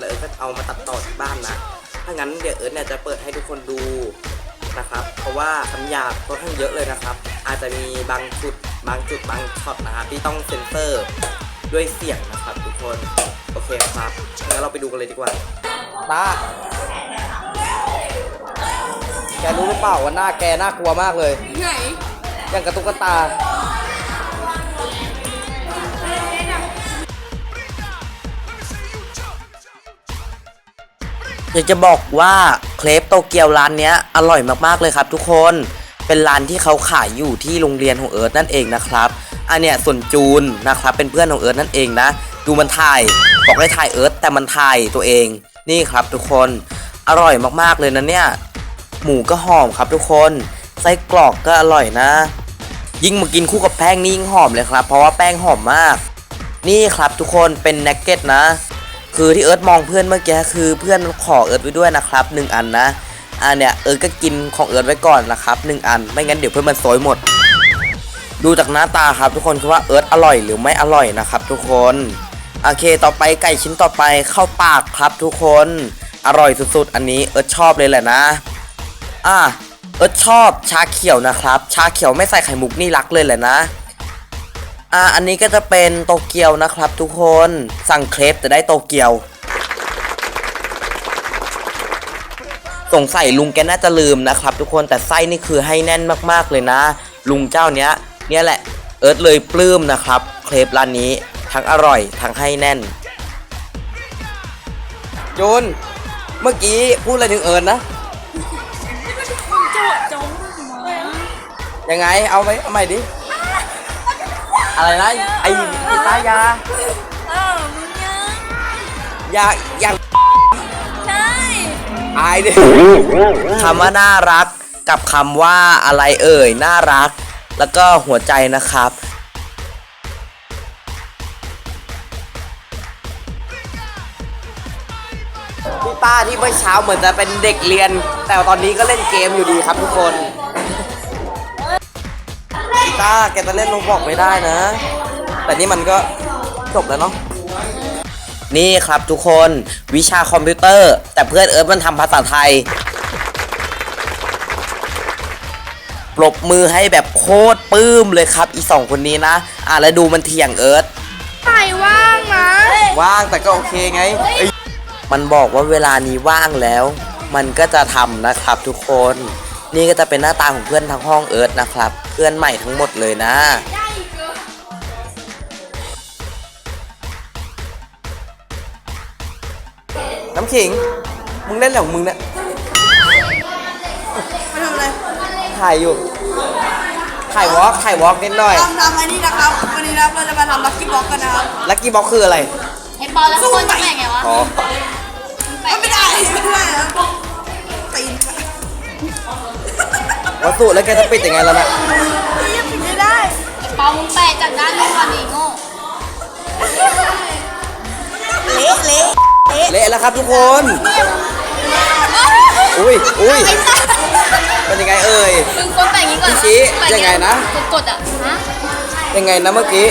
นะครับแล้วเอิร์ธก็เอามาตัดต่อที่บ้านนะ ถ้างั้นเดี๋ยวเอิร์ธเนี่ยจะเปิดให้ทุกคนดูนะครับ เพราะว่าคำหยาบค่อนข้างเยอะเลยนะครับ อาจจะมีบางจุดบางจุดบางช็อตนะครับที่ต้องเซ็นเซอร์ด้วยเสียงนะครับทุกคน โอเคครับ งั้นเราไปดูกันเลยดีกว่าตาแกรู้หรือเปล่าว่าหน้าแกน่ากลัวมากเลย ไหน อย่างกระตุกกระตา อยากจะบอกว่าเครปโตเกียวร้านเนี้ยอร่อยมากๆเลยครับ ทุกคนเป็นร้านที่เขาขายอยู่ที่โรงเรียนของเอิร์ธนั่นเองนะครับอันเนี้ยส่วนจูนนะครับเป็นเพื่อนของเอิร์ธนั่นเองนะ ดูมันถ่ายบอกให้ถ่ายเอิร์ธแต่มันถ่ายตัวเองนี่ครับทุกคนอร่อยมากๆเลยนะเนี่ยหมูก็หอมครับทุกคนไส้กรอกก็อร่อยนะ ยิ่งมากินคู่กับแป้งนี่ยิ่งหอมเลยครับ เพราะว่าแป้งหอมมาก นี่ครับทุกคนเป็นนักเก็ตนะ คือที่เอิร์ธมองเพื่อนเมื่อกี้คือเพื่อนขอเอิร์ธไว้ด้วยนะครับหนึ่งอันนะอันเนี้ยเอิร์ธก็กินของเอิร์ธไว้ก่อนนะครับหนึ่งอัน ไม่งั้นเดี๋ยวเพื่อนมันโซยหมด ดูจากหน้าตาครับ ทุกคนคือว่าเอิร์ธอร่อยหรือไม่อร่อยนะครับ ทุกคนโอเค ต่อไปไก่ชิ้นต่อไปเข้าปากครับ ทุกคนอร่อยสุดๆ อันนี้เอิร์ธชอบเลยแหละนะอะเอิร์ธชอบชาเขียวนะครับ ชาเขียวไม่ใส่ไข่มุกนี่รักเลยแหละนะ อะอันนี้ก็จะเป็นโตเกียวนะครับ ทุกคนสั่งเครปแต่ได้โตเกียว สงสัยลุงแกน่าจะลืมนะครับ ทุกคนแต่ไส้นี่คือให้แน่นมากๆเลยนะ ลุงเจ้าเนี้ยเนี่ยแหละเอิร์ธเลยปลื้มนะครับ เครปร้านนี้ทั้งอร่อยทั้งให้แน่นจูนเมื่อกี้พูดอะไรถึงเอิร์ธนะคุณโจดจงมายังไงเอาไหมเอาใหม่ดิ อะไรนะไอ้กีตายาเออมึงยังยาอย่างใช่อายดิคำว่าน่ารักกับคำว่าอะไรเอ่ยน่ารัก แล้วก็หัวใจนะครับ พี่ต้าที่เมื่อเช้าเหมือนจะเป็นเด็กเรียน แต่ตอนนี้ก็เล่นเกมอยู่ดีครับทุกคนพี่ ต้าแกจะเล่นโรบอกไม่ได้นะ แต่นี่มันก็จบแล้วเนาะนี่ครับทุกคนวิชาคอมพิวเตอร์ แต่เพื่อนเอิร์ธมันทำภาษาไทยปรบมือให้แบบโคตรปลื้มเลยครับอีสองคนนี้นะ อะแล้วดูมันเถียงเอิร์ธใส่ว่างนะว่างแต่ก็โอเคไงเอ้ยมันบอกว่าเวลานี้ว่างแล้ว มันก็จะทำนะครับทุกคน นี่ก็จะเป็นหน้าตาของเพื่อนทั้งห้องเอิร์ธนะครับ เพื่อนใหม่ทั้งหมดเลยนะ น้ำขิง มึงเล่นอะไรของมึงเนี่ยมาทำอะไรถ่ายอยู่ ถ่ายวอล์กถ่ายวอล์กนิดหน่อยทำทำอันนี้นะครับ วันนี้นะครับเราจะมาทำลักกี้บ็อกกันนะครับ ลักกี้บ็อกคืออะไรไอ้ปอแล้วข้างบนจะแบ่งไงวะอ๋อ ไม่ได้ไม่ได้ครับ วัสดุแล้วแกจะปิดยังไงแล้วนะยังปิดไม่ได้ไอ้ปอมึงแปะจากด้านนู้นก่อนดิโง่เละเละเละเละแล้วครับทุกคน อุ้ยอุ้ยเป็นยังไงเอ่ยมึงคนแปะอย่างนี้ก่อนพี่ชี้แปะยังไงนะกดๆอะฮะยังไงนะเมื่อกี้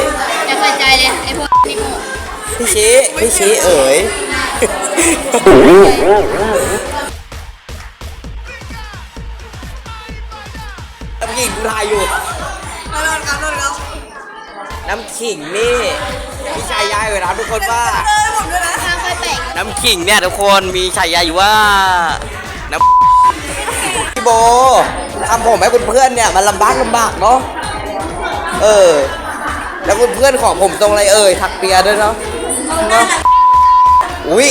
อย่าใส่ใจเลยไอ้พวกนี่โง่พี่ชี้พี่ชี้เอ๋ย ขิงกูถ่ายอยู่มาโดนครับโดนครับน้ำขิงนี่พี่ชายยายเลยนะทุกคนว่า เอ้ยผมด้วยนะข้างค่อยแปะน้ำขิงเนี่ยทุกคนมีฉายาอยู่ว่า น้ำ พี่โบทำผมให้คุณเพื่อนเนี่ยมันลำบากลำบากเนาะ เออ แล้วคุณเพื่อนของผมตรงอะไรเอ่ยถักเปียด้วยเนาะเนาะอุ้ย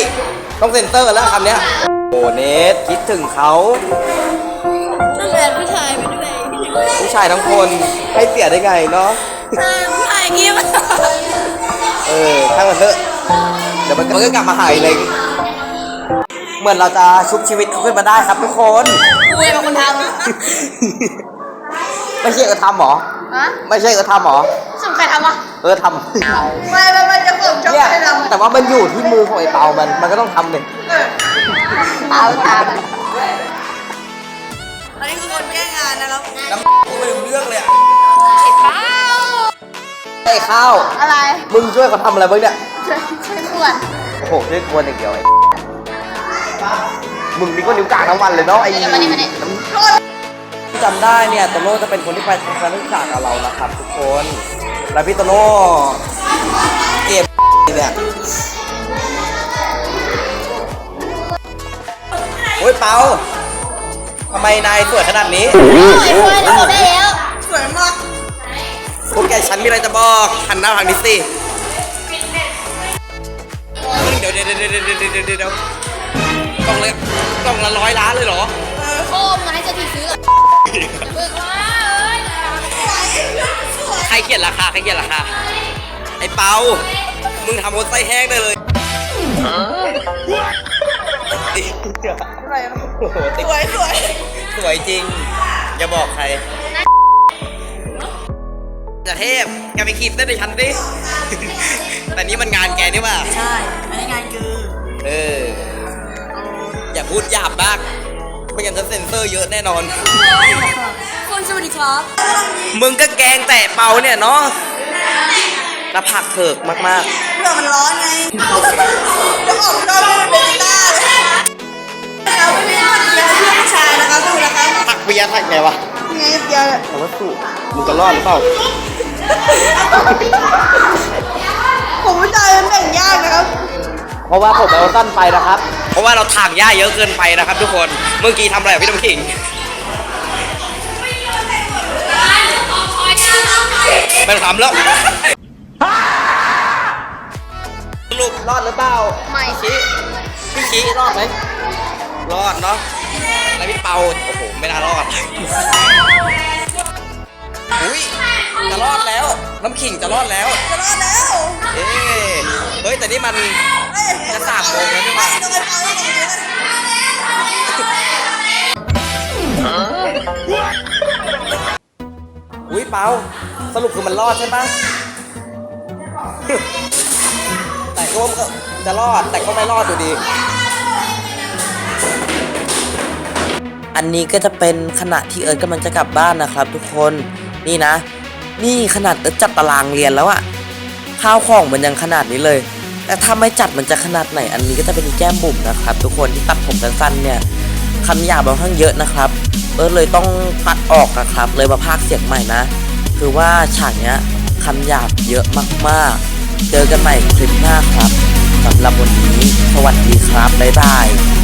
ต้องเซ็นเซอร์แล้วคำเนี้ยโอ้เนทคิดถึงเขา ชายทั้งคนให้เสียได้ไงเนาะผู้ชายอย่างงี้มันเออช่างมันเถอะเดี๋ยวมันมันก็กลับมาหายเองเหมือนเราจะชุบชีวิตเขาขึ้นมาได้ครับทุกคนกูเองเป็นคนทไม่ใช่เออทำหรอำฮะไม่ใช่เออทำหรอสุ่มใครทำวะเออทำไม่ไม่ไม่จะผมชอบเนี่ยให้ทำแต่ว่ามันอยู่ที่มือของไอ้เปามันมันก็ต้องทำเลยเอาตาม อันนี้คือคนแก้งานนะครับน้ำกูไม่รู้เรื่องเลยอะไอ้เป้าไอ้ข้าว อะไรมึงช่วยเขาทำอะไรบ้างเนี่ย ช่วยช่วยขวดโอ้โหช่วยกวนอย่างเดียวไอ้มึงนี่ก็นิ้วกลางทั้งวันเลยเนาะไอ้เดี๋ยวมานี่มานี่ที่จำได้เนี่ยโตโน่จะเป็นคนที่ไปทัศนศึกษากับเรานะครับ ทุกคน แล้วพี่โตโน่เก็บเนี่ยโอ้ยเปา ทำไมนายสวยขนาดนี้โอ้ยเราได้แล้วสวยมากพวกแกฉันมีอะไรจะบอกหันหน้าทางนี้สิเดี๋ยวเดี๋ยวเดี๋ยวเดี๋ยวเดี๋ยวเดี๋ยวเดี๋ยวกล่องละกล่องละร้อยล้านเลยเหรอโค้งมาให้เจะทีซื้อก่อเบิกมาเอ้ยใครเขียนราคาใครเขียนราคาไอ้เปามึงทำรถไส้แห้งได้เลย อะไรนะโอ้โหติ๊สกวยสวยสวยจริง อย่าบอกใครจะเทพแกไปขีดเส้นในฉันสิแต่นี่มันงานแกนี่ว่า ใช่ไม่ได้งานคือเออ อย่าพูดหยาบมากไม่งั้นจะเซ็นเซอร์เยอะแน่นอน คุณสวัสดีครับมึงก็แกงแต่เปาเนี่ยเนาะกระผักเถิกมากเพื่อมันร้อนไงเดี๋ยวออกนอกไม่เป็น นะครับๆผักเบียร์ผักไงวะไงเกียร์แต่ว่าสุมึงจะรอดหรือเปล่า ผมผู้ชายมันแบ่งยากนะครับเพราะว่าผมเอาสั้นไปนะครับ เพราะว่าเราถางหญ้าเยอะเกินไปนะครับ ทุกคน เมื่อกี้ทำอะไรกับพี่น้ำขิงเป็นคำแล้วสรุปรอดหรือเปล่า ไม่ชี้พี่ชี้รอดไหมรอดเนาะ แล้วพี่เปาโอ้โหไม่น่ารอดอุ้ยจะรอดแล้ว น้ำขิงจะรอดแล้ว จะรอดแล้วเอ๊ะเฮ้ยแต่นี่มันเฮ้ยจะสามโมงแล้วนี่หว่าต้องไปเปาให้ดีนะอุ้ยเปาสรุปคือมันรอดใช่ปะแต่ก็ว่าจะรอดแต่ก็ไม่รอดอยู่ดี อันนี้ก็จะเป็นขณะที่เอิร์ธกำลังจะกลับบ้านนะครับ ทุกคนนี่นะ นี่ขนาดเอิร์ธจัดตารางเรียนแล้วอะข้าวของมันยังขนาดนี้เลย แต่ถ้าไม่จัดมันจะขนาดไหน อันนี้ก็จะเป็นแก้มบุ๋มนะครับ ทุกคนที่ตัดผมสั้นๆเนี่ยคำหยาบค่อนข้างเยอะนะครับ เอิร์ธเลยต้องตัดออกนะครับ เลยมาพากเสียงใหม่นะ คือว่าฉากเนี้ยคำหยาบเยอะมากๆ เจอกันใหม่คลิปหน้าครับสำหรับวันนี้สวัสดีครับบ๊ายบาย